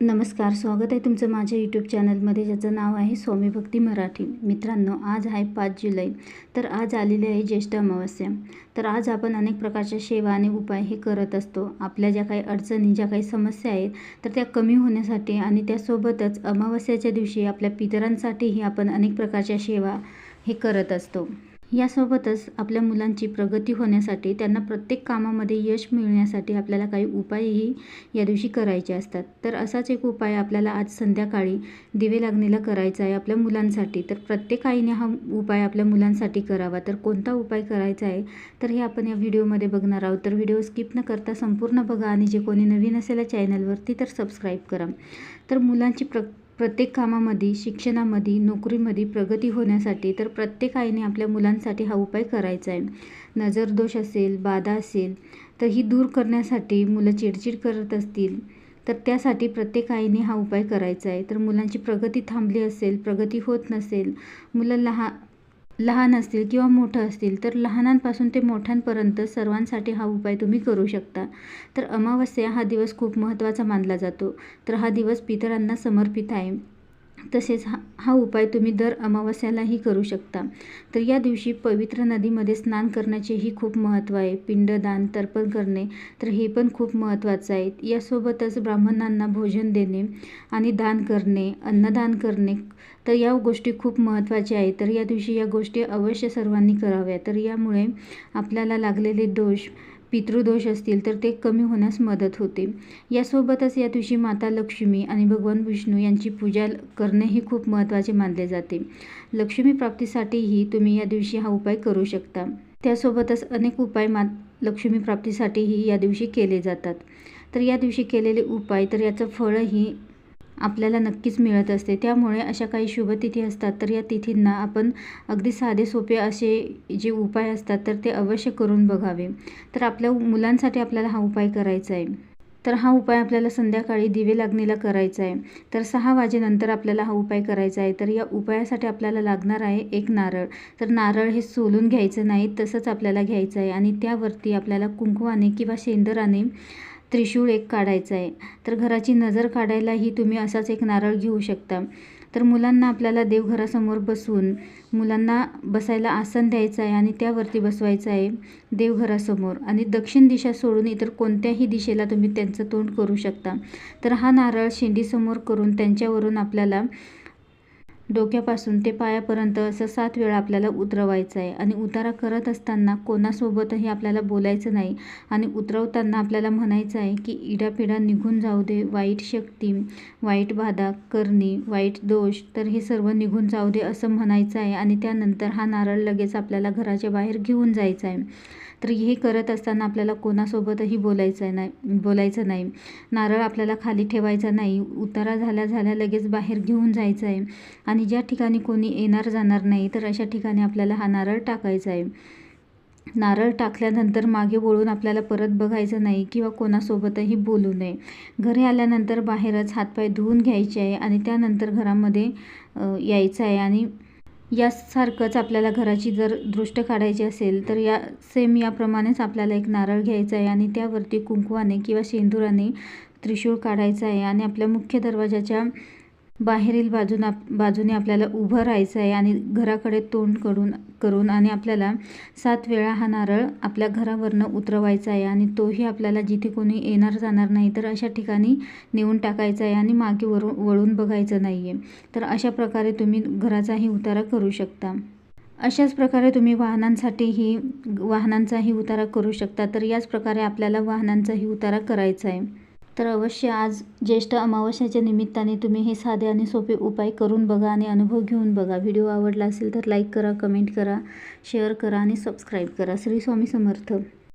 नमस्कार स्वागत आहे तुमचं माझ्या यूट्यूब चॅनलमध्ये ज्याचं नाव आहे स्वामी भक्ती मराठी. मित्रांनो आज आहे पाच जुलै तर आज आलेली आहे ज्येष्ठ अमावस्या. तर आज आपण अनेक प्रकारच्या सेवा आणि उपाय हे करत असतो. आपल्या ज्या काही अडचणी ज्या काही समस्या आहेत तर त्या कमी होण्यासाठी आणि त्यासोबतच अमावस्याच्या दिवशी आपल्या पितरांसाठीही आपण अनेक प्रकारच्या सेवा हे करत असतो. यासोबतच आपल्या मुलांची प्रगती होण्यासाठी त्यांना प्रत्येक कामामध्ये यश मिळण्यासाठी आपल्याला काही उपायही या दिवशी करायचे असतात. तर असाच एक उपाय आपल्याला आज संध्याकाळी दिवे लागणीला करायचा आहे आपल्या मुलांसाठी. तर प्रत्येक आईने हा उपाय आपल्या मुलांसाठी करावा. तर कोणता उपाय करायचा आहे? तर हे आपण या व्हिडिओमध्ये बघणार आहोत. तर व्हिडिओ स्किप न करता संपूर्ण बघा आणि जे कोणी नवीन असेल चॅनलवरती तर सबस्क्राईब करा. तर मुलांची प्र प्रत्येक कामामध्ये शिक्षणामध्ये नोकरीमध्ये प्रगती होण्यासाठी तर प्रत्येक आईने आपल्या मुलांसाठी हा उपाय करायचा आहे. नजरदोष असेल बाधा असेल तर ही दूर करण्यासाठी मुलं चिडचिड करत असतील तर त्यासाठी प्रत्येक आईने हा उपाय करायचा आहे. तर मुलांची प्रगती थांबली असेल प्रगती होत नसेल मुलं लहान लहान असतील किंवा मोठं असतील तर लहानांपासून ते मोठ्यांपर्यंत सर्वांसाठी हा उपाय तुम्ही करू शकता. तर अमावस्या हा दिवस खूप महत्त्वाचा मानला जातो. तर हा दिवस पितरांना समर्पित आहे. तसेच हा हा उपाय तुम्ही दर अमावस्यालाही करू शकता. तर या दिवशी पवित्र नदीमध्ये स्नान करण्याचेही खूप महत्त्व आहे. पिंडदान तर्पण करणे तर हे पण खूप महत्त्वाचं आहे. यासोबतच ब्राह्मणांना भोजन देणे आणि दान करणे अन्नदान करणे तर या गोष्टी खूप महत्त्वाच्या आहेत. तर या दिवशी या गोष्टी अवश्य सर्वांनी कराव्या तर यामुळे आपल्याला लागलेले दोष पितृदोष असतील तर ते कमी होण्यास मदत होते. यासोबतच या दिवशी माता लक्ष्मी आणि भगवान विष्णू यांची पूजा करणेही खूप महत्त्वाचे मानले जाते. लक्ष्मी प्राप्तीसाठीही तुम्ही या दिवशी हा उपाय करू शकता. त्यासोबतच अनेक उपाय मा लक्ष्मी प्राप्तीसाठीही या दिवशी केले जातात. तर या दिवशी केलेले उपाय तर याचं फळही आपल्याला नक्कीच मिळत असते. त्यामुळे अशा काही शुभतिथी असतात तर या तिथींना आपण अगदी साधे सोपे असे जे उपाय असतात तर ते अवश्य करून बघावे. तर आपल्या मुलांसाठी आपल्याला हा उपाय करायचा आहे. तर हा उपाय आपल्याला संध्याकाळी दिवे लागणीला करायचा आहे. तर सहा वाजेनंतर आपल्याला हा उपाय करायचा आहे. तर या उपायासाठी आपल्याला लागणार आहे एक नारळ. तर नारळ हे सोलून घ्यायचं नाही तसंच आपल्याला घ्यायचं आहे. आणि त्यावरती आपल्याला कुंकवाने किंवा शेंदराने त्रिशूळ एक काढायचं आहे. तर घराची नजर काढायलाही तुम्ही असाच एक नारळ घेऊ शकता. तर मुलांना आपल्याला देवघरासमोर बसवून मुलांना बसायला आसन द्यायचं आहे आणि त्यावरती बसवायचं आहे देवघरासमोर. आणि दक्षिण दिशा सोडून इतर कोणत्याही दिशेला तुम्ही त्यांचं तोंड करू शकता. तर हा नारळ शेंडीसमोर करून त्यांच्यावरून आपल्याला डोक्यापासून ते पायापर्यंत असं सात वेळा आपल्याला उतरवायचं आहे आणि उतारा करत असताना कोणासोबतही आपल्याला बोलायचं नाही. आणि उतरवताना आपल्याला म्हणायचं आहे की इडापिडा निघून जाऊ दे. वाईट शक्ती वाईट बाधा करणी वाईट दोष तर हे सर्व निघून जाऊ दे असं म्हणायचं आहे आणि त्यानंतर हा नारळ लगेच आपल्याला घराच्या बाहेर घेऊन जायचा आहे तर हे करत असताना आपल्याला कोणासोबतही बोलायचं नाही बोलायचं नाही. नारळ आपल्याला खाली ठेवायचा नाही. उतारा झाल्या झाल्या लगेच बाहेर घेऊन जायचं आहे आणि आणि ज्या ठिकाणी कोणी येणार जाणार नाही तर अशा ठिकाणी आपल्याला हा नारळ टाकायचा आहे. नारळ टाकल्यानंतर मागे वळून आपल्याला परत बघायचं नाही किंवा कोणासोबतही बोलू नये. घरी आल्यानंतर बाहेरच हातपाय धुवून घ्यायचे आहे आणि त्यानंतर घरामध्ये यायचं आहे आणि यासारखंच आपल्याला घराची जर दृष्ट काढायची असेल तर या सेम याप्रमाणेच आपल्याला एक नारळ घ्यायचा आहे आणि त्यावरती कुंकवाने किंवा शेंदुराने त्रिशूळ काढायचं आहे आणि आपल्या मुख्य दरवाजाच्या बाहेरील बाजून बाजूने आपल्याला उभं राहायचं आहे आणि घराकडे तोंड करून करून आणि आपल्याला सात वेळा हा नारळ आपल्या घरावरनं उतरवायचा आहे आणि तोही आपल्याला जिथे कोणी येणार जाणार नाही तर अशा ठिकाणी नेऊन टाकायचा आहे आणि मागे वरून वळून बघायचं नाही आहे तर अशा प्रकारे तुम्ही घराचाही उतारा करू शकता. अशाच प्रकारे तुम्ही वाहनांसाठीही वाहनांचाही उतारा करू शकता. तर याच प्रकारे आपल्याला वाहनांचाही उतारा करायचा आहे तर अवश्य आज ज्येष्ठ अमावस्याच्या निमित्ताने तुम्ही हे साधे आणि सोपे उपाय करून बघा आणि अनुभव घेऊन बघा. व्हिडिओ आवडला असेल तर लाईक करा कमेंट करा शेअर करा आणि सबस्क्राईब करा. श्री स्वामी समर्थ.